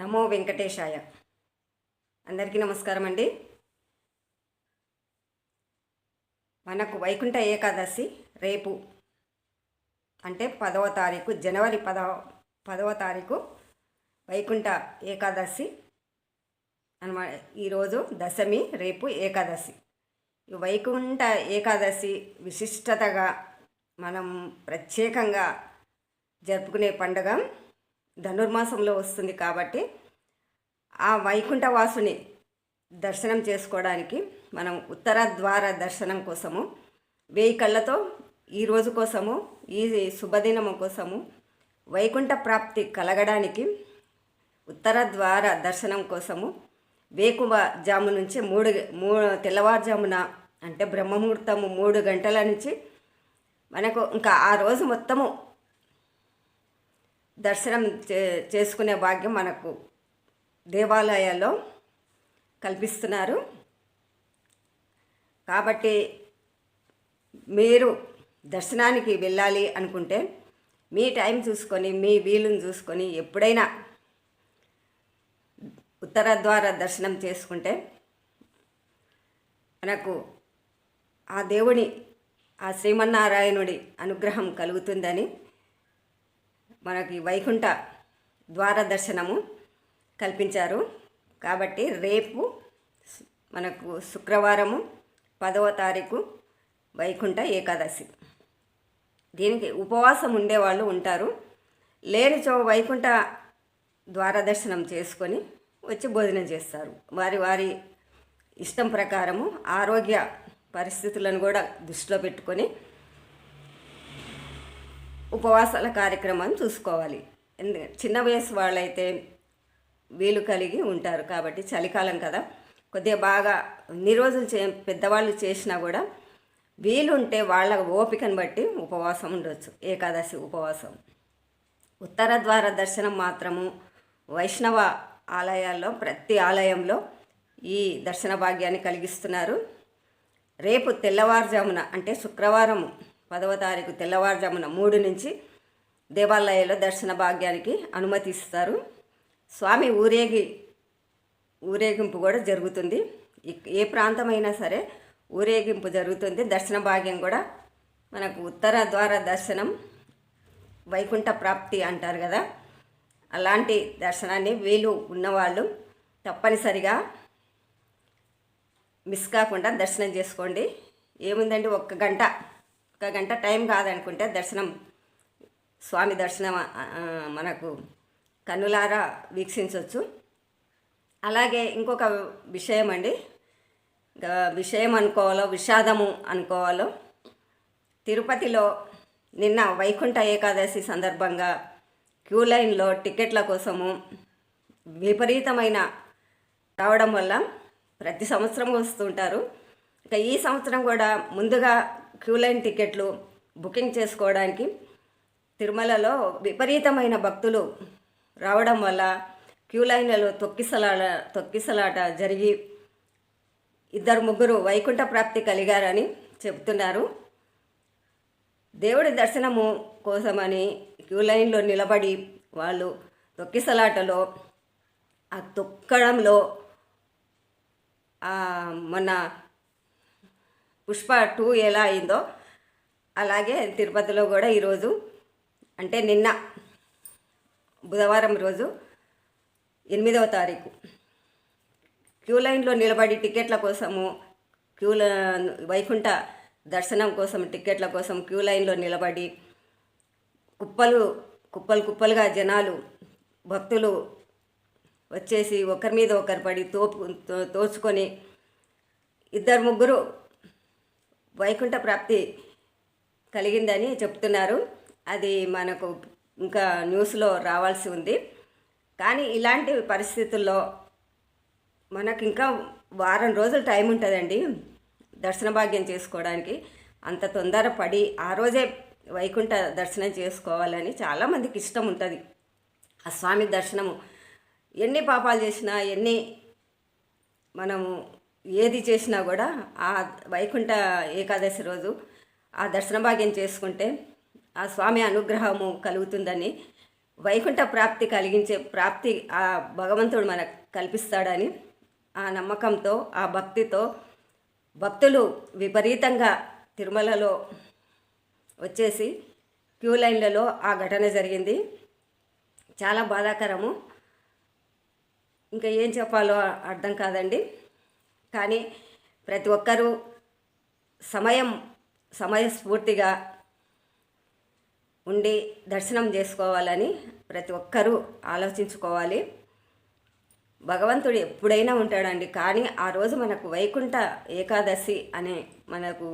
నమో వెంకటేశాయ. అందరికీ నమస్కారం అండి. మనకు వైకుంఠ ఏకాదశి రేపు అంటే పదవ తారీఖు జనవరి పదవ పదవ తారీఖు వైకుంఠ ఏకాదశి అనమాట ఈరోజు దశమి రేపు ఏకాదశి. ఈ వైకుంఠ ఏకాదశి విశిష్టతగా మనం ప్రత్యేకంగా జరుపుకునే పండుగ ధనుర్మాసంలో వస్తుంది కాబట్టి ఆ వైకుంఠవాసుని దర్శనం చేసుకోవడానికి మనం ఉత్తర ద్వార దర్శనం కోసము వేయి కళ్ళతో ఈ రోజు కోసము ఈ శుభదినము కోసము వైకుంఠ ప్రాప్తి కలగడానికి ఉత్తర ద్వార దర్శనం కోసము వేకువ జాము నుంచి మూడు మూ తెల్లవారుజామున అంటే బ్రహ్మముహూర్తము మూడు గంటల నుంచి మనకు ఇంకా ఆ రోజు మొత్తము దర్శనం చే చేసుకునే భాగ్యం మనకు దేవాలయాల్లో కల్పిస్తున్నారు. కాబట్టి మీరు దర్శనానికి వెళ్ళాలి అనుకుంటే మీ టైం చూసుకొని మీ వీలుని చూసుకొని ఎప్పుడైనా ఉత్తర ద్వార దర్శనం చేసుకుంటే మనకు ఆ దేవుని ఆ శ్రీమన్నారాయణుడి అనుగ్రహం కలుగుతుందని మనకి వైకుంఠ ద్వార దర్శనము కల్పించారు. కాబట్టి రేపు మనకు శుక్రవారము పదవ తారీఖు వైకుంఠ ఏకాదశి. దీనికి ఉపవాసం ఉండేవాళ్ళు ఉంటారు. లేనిచో వైకుంఠ ద్వార దర్శనం చేసుకొని వచ్చి భోజనం చేస్తారు. వారి వారి ఇష్టం ప్రకారము ఆరోగ్య పరిస్థితులను కూడా దృష్టిలో పెట్టుకొని ఉపవాసాల కార్యక్రమాన్ని చూసుకోవాలి. ఎందుకంటే చిన్న వయసు వాళ్ళైతే వీలు కలిగి ఉంటారు కాబట్టి చలికాలం కదా. కొద్దిగా బాగా ఇన్ని రోజులు చే పెద్దవాళ్ళు చేసినా కూడా వీలుంటే వాళ్ళ ఓపికను బట్టి ఉపవాసం ఉండొచ్చు. ఏకాదశి ఉపవాసం. ఉత్తర ద్వార దర్శనం మాత్రము వైష్ణవ ఆలయాల్లో ప్రతి ఆలయంలో ఈ దర్శన భాగ్యాన్ని కలిగిస్తున్నారు. రేపు తెల్లవారుజామున అంటే శుక్రవారం పదవ తారీఖు తెల్లవారుజామున మూడు నుంచి దేవాలయాల్లో దర్శన భాగ్యానికి అనుమతిస్తారు. స్వామి ఊరేగి ఊరేగింపు కూడా జరుగుతుంది. ఏ ప్రాంతమైనా సరే ఊరేగింపు జరుగుతుంది. దర్శన భాగ్యం కూడా మనకు ఉత్తర ద్వార దర్శనం వైకుంఠ ప్రాప్తి అంటారు కదా. అలాంటి దర్శనాన్ని వీలు ఉన్నవాళ్ళు తప్పనిసరిగా మిస్ కాకుండా దర్శనం చేసుకోండి. ఏముందండి? ఒక్క గంట ఒక గంట టైం కాదనుకుంటే దర్శనం స్వామి దర్శనం మనకు కన్నులారా వీక్షించవచ్చు అలాగే ఇంకొక విషయం అండి. విషయం అనుకోవాలో విషాదము అనుకోవాలో తిరుపతిలో నిన్న వైకుంఠ ఏకాదశి సందర్భంగా క్యూ లైన్లో టికెట్ల కోసము విపరీతమైన రావడం వల్ల ప్రతి సంవత్సరం వస్తుంటారు. ఇక ఈ సంవత్సరం కూడా ముందుగా క్యూ లైన్ టికెట్లు బుకింగ్ చేసుకోవడానికి తిరుమలలో విపరీతమైన భక్తులు రావడం వల్ల క్యూ లైన్లలో తొక్కిసలాట తొక్కిసలాట జరిగి ఇద్దరు ముగ్గురు వైకుంఠ ప్రాప్తి కలిగారని చెబుతున్నారు. దేవుడి దర్శనము కోసమని క్యూ లైన్లో నిలబడి వాళ్ళు తొక్కిసలాటలో ఆ తొక్కడంలో మొన్న పుష్ప టూ ఎలా అయిందో అలాగే తిరుపతిలో కూడా ఈరోజు అంటే నిన్న బుధవారం రోజు ఎనిమిదవ తారీఖు. క్యూ లైన్లో నిలబడి టికెట్ల కోసము క్యూ వైకుంఠ దర్శనం కోసం టికెట్ల కోసం క్యూ లైన్లో నిలబడి కుప్పలు కుప్పలు కుప్పలుగా జనాలు భక్తులు వచ్చేసి ఒకరి మీద ఒకరు పడి తోపు తో- తోచుకొని ఇద్దరు ముగ్గురు వైకుంఠ ప్రాప్తి కలిగిందని చెప్తున్నారు. అది మనకు ఇంకా న్యూస్లో రావాల్సి ఉంది. కానీ ఇలాంటి పరిస్థితుల్లో మనకు ఇంకా వారం రోజులు టైం ఉంటుందండి దర్శన భాగ్యం చేసుకోవడానికి. అంత తొందరపడి ఆ రోజే వైకుంఠ దర్శనం చేసుకోవాలని చాలామందికి ఇష్టం ఉంటుంది. ఆ స్వామి దర్శనము ఎన్ని పాపాలు చేసినా ఎన్ని మనము ఏది చేసినా కూడా ఆ వైకుంఠ ఏకాదశి రోజు ఆ దర్శన భాగ్యం చేసుకుంటే ఆ స్వామి అనుగ్రహము కలుగుతుందని వైకుంఠ ప్రాప్తి కలిగించే ప్రాప్తి ఆ భగవంతుడు మనకు కల్పిస్తాడని ఆ నమ్మకంతో ఆ భక్తితో భక్తులు విపరీతంగా తిరుమలలో వచ్చేసి క్యూ లైన్లలో ఆ ఘటన జరిగింది. చాలా బాధాకరము. ఇంకా ఏం చెప్పాలో అర్థం కాదండి. కానీ ప్రతి ఒక్కరూ సమయం సమయస్ఫూర్తిగా ఉండి దర్శనం చేసుకోవాలని ప్రతి ఒక్కరూ ఆలోచించుకోవాలి. భగవంతుడు ఎప్పుడైనా ఉంటాడండి. కానీ ఆ రోజు మనకు వైకుంఠ ఏకాదశి అనే మనకు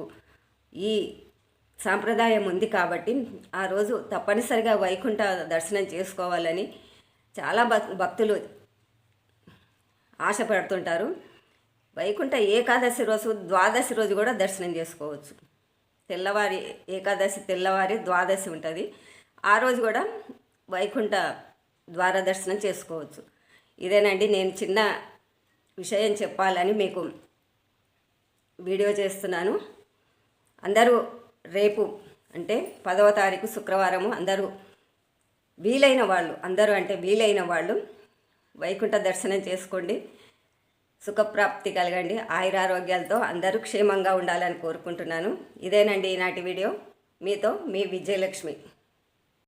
ఈ సాంప్రదాయం ఉంది కాబట్టి ఆ రోజు తప్పనిసరిగా వైకుంఠ దర్శనం చేసుకోవాలని చాలా భక్తులు ఆశపడుతుంటారు. వైకుంఠ ఏకాదశి రోజు ద్వాదశి రోజు కూడా దర్శనం చేసుకోవచ్చు. తెల్లవారి ఏకాదశి తెల్లవారి ద్వాదశి ఉంటుంది. ఆ రోజు కూడా వైకుంఠ ద్వార దర్శనం చేసుకోవచ్చు. ఇదేనండి నేను చిన్న విషయం చెప్పాలని మీకు వీడియో చేస్తున్నాను. అందరూ రేపు అంటే పదవ తారీఖు శుక్రవారము అందరూ వీలైన వాళ్ళు అందరూ అంటే వీలైన వాళ్ళు వైకుంఠ దర్శనం చేసుకోండి. సుఖప్రాప్తి కలగండి. ఆయురారోగ్యాలతో అందరూ క్షేమంగా ఉండాలని కోరుకుంటున్నాను. ఇదేనండి ఈనాటి వీడియో. మీతో మీ విజయలక్ష్మి.